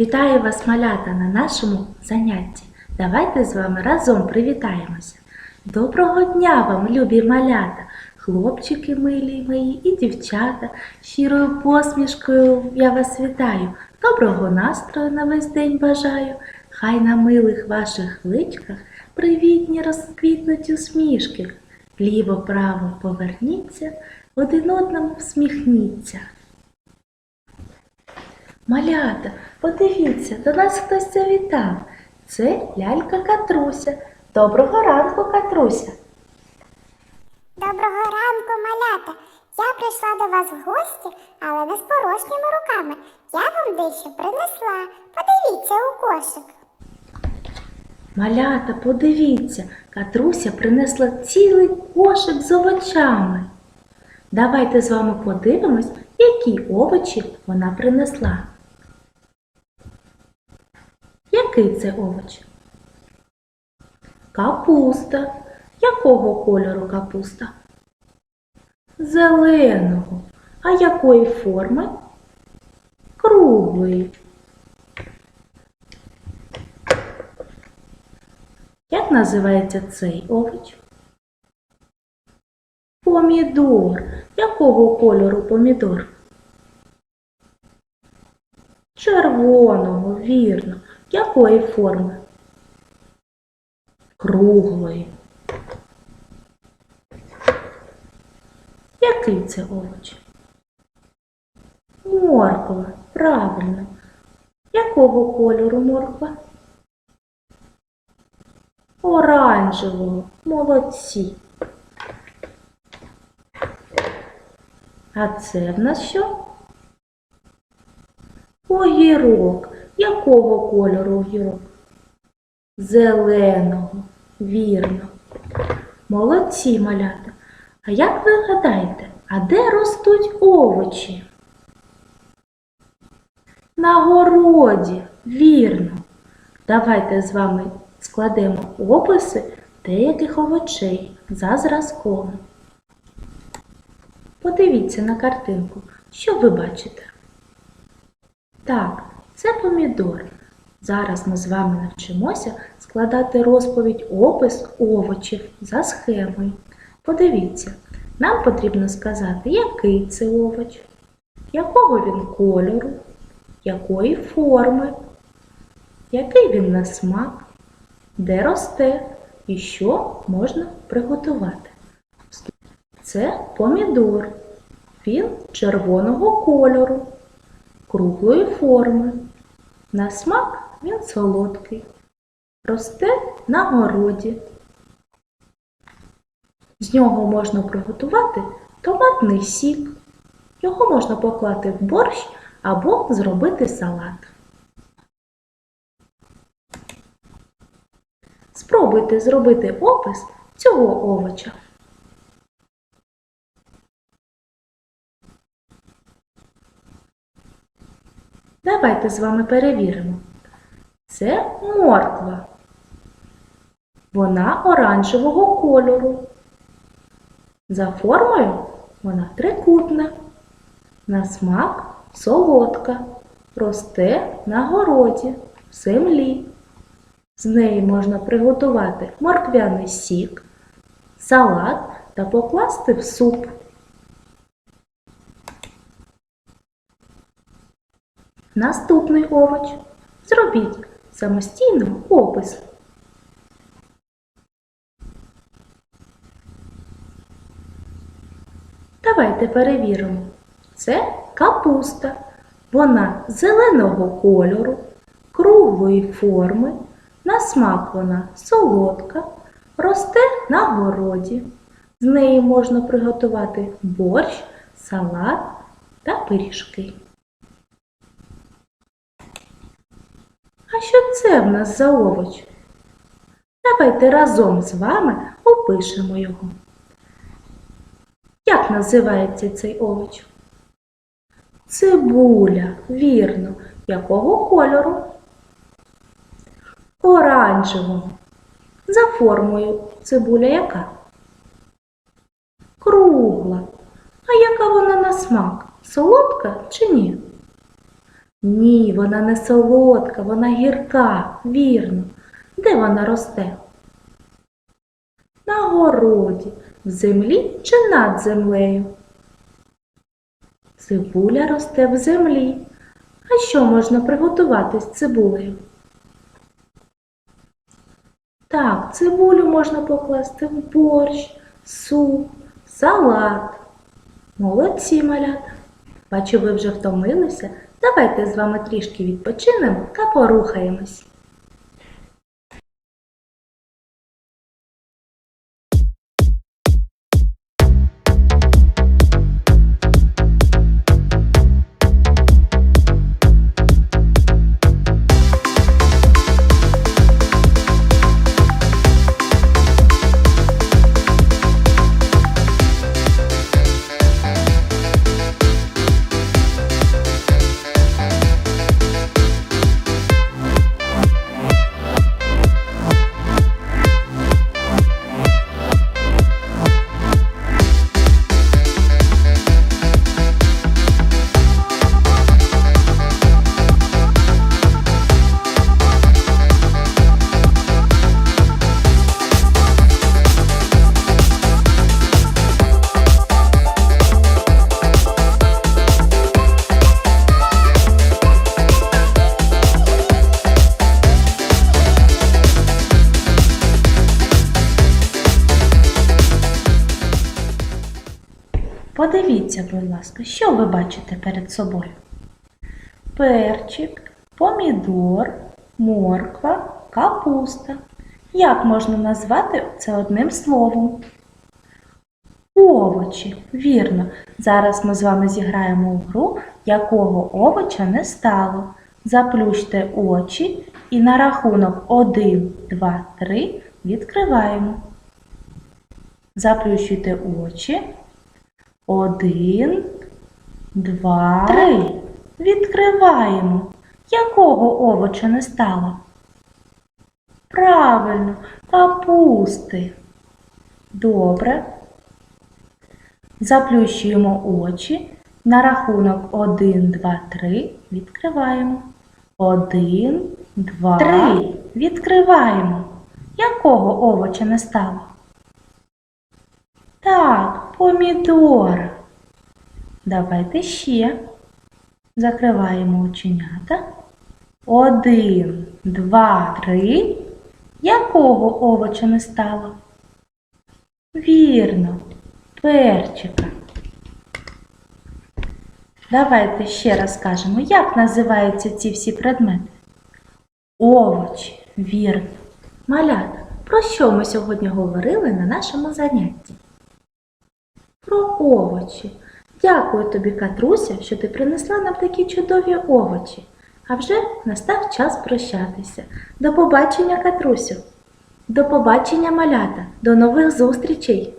Вітаю вас, малята, на нашому занятті. Давайте з вами разом привітаємося. Доброго дня вам, любі малята, хлопчики милі мої і дівчата. Щирою посмішкою я вас вітаю. Доброго настрою на весь день бажаю. Хай на милих ваших личках привітні розквітнуть усмішки. Ліво-право поверніться, один одному всміхніться. Малята, подивіться, до нас хтось завітав. Це лялька Катруся. Доброго ранку, Катруся. Доброго ранку, малята! Я прийшла до вас в гості, але не з порожніми руками. Я вам дещо принесла. Подивіться у кошик. Малята, подивіться, Катруся принесла цілий кошик з овочами. Давайте з вами подивимось, які овочі вона принесла. Який це овоч? Капуста. Якого кольору капуста? Зеленого. А якої форми? Круглої. Як називається цей овоч? Помідор. Якого кольору помідор? Червоного, вірно. Якої форми? Круглої. Який це овоч? Морква. Правильно. Якого кольору морква? Оранжевого. Молодці. А це в нас що? Огірок. Якого кольору огірок? Зеленого. Вірно. Молодці, малята. А як ви гадаєте, а де ростуть овочі? На городі. Вірно. Давайте з вами складемо описи деяких овочей за зразком. Подивіться на картинку. Що ви бачите? Так, це помідор. Зараз ми з вами навчимося складати розповідь опис овочів за схемою. Подивіться, нам потрібно сказати, який це овоч, якого він кольору, якої форми, який він на смак, де росте і що можна приготувати. Це помідор. Він червоного кольору, круглої форми. На смак він солодкий. Росте на городі. З нього можна приготувати томатний сік. Його можна поклати в борщ або зробити салат. Спробуйте зробити опис цього овоча. Давайте з вами перевіримо. Це морква. Вона оранжевого кольору. За формою вона трикутна. На смак солодка. Росте на городі, в землі. З неї можна приготувати морквяний сік, салат та покласти в суп. Наступний овоч. Зробіть самостійно опис. Давайте перевіримо. Це капуста. Вона зеленого кольору, круглої форми, на солодка, росте на городі. З неї можна приготувати борщ, салат та пиріжки. Що це в нас за овоч? Давайте разом з вами опишемо його. Як називається цей овоч? Цибуля, вірно. Якого кольору? Оранжевого. За формою цибуля яка? Кругла. А яка вона на смак? Солодка чи ні? Ні, вона не солодка, вона гірка, вірно. Де вона росте? На городі, в землі чи над землею? Цибуля росте в землі. А що можна приготувати з цибулею? Так, цибулю можна покласти в борщ, суп, салат. Молодці, малята. Бачу, ви вже втомилися. Давайте з вами трішки відпочинемо та порухаємось. Подивіться, будь ласка, що ви бачите перед собою? Перчик, помідор, морква, капуста. Як можна назвати це одним словом? Овочі, вірно. Зараз ми з вами зіграємо в гру, якого овоча не стало. Заплющте очі і на рахунок 1, 2, 3 відкриваємо. Заплющуйте очі. Один, два, три. Відкриваємо. Якого овоча не стало? Правильно, капусти. Добре. Заплющуємо очі. На рахунок 1, 2, 3 відкриваємо. 1, 2, 3. Відкриваємо. Якого овоча не стало? Помідор. Давайте ще. Закриваємо оченята. Один, два, три. Якого овоча не стало? Вірно, перчика. Давайте ще раз скажемо, як називаються ці всі предмети. Овочі, вірно. Малята, про що ми сьогодні говорили на нашому занятті? Про овочі. Дякую тобі, Катруся, що ти принесла нам такі чудові овочі. А вже настав час прощатися. До побачення, Катрусю. До побачення, малята. До нових зустрічей!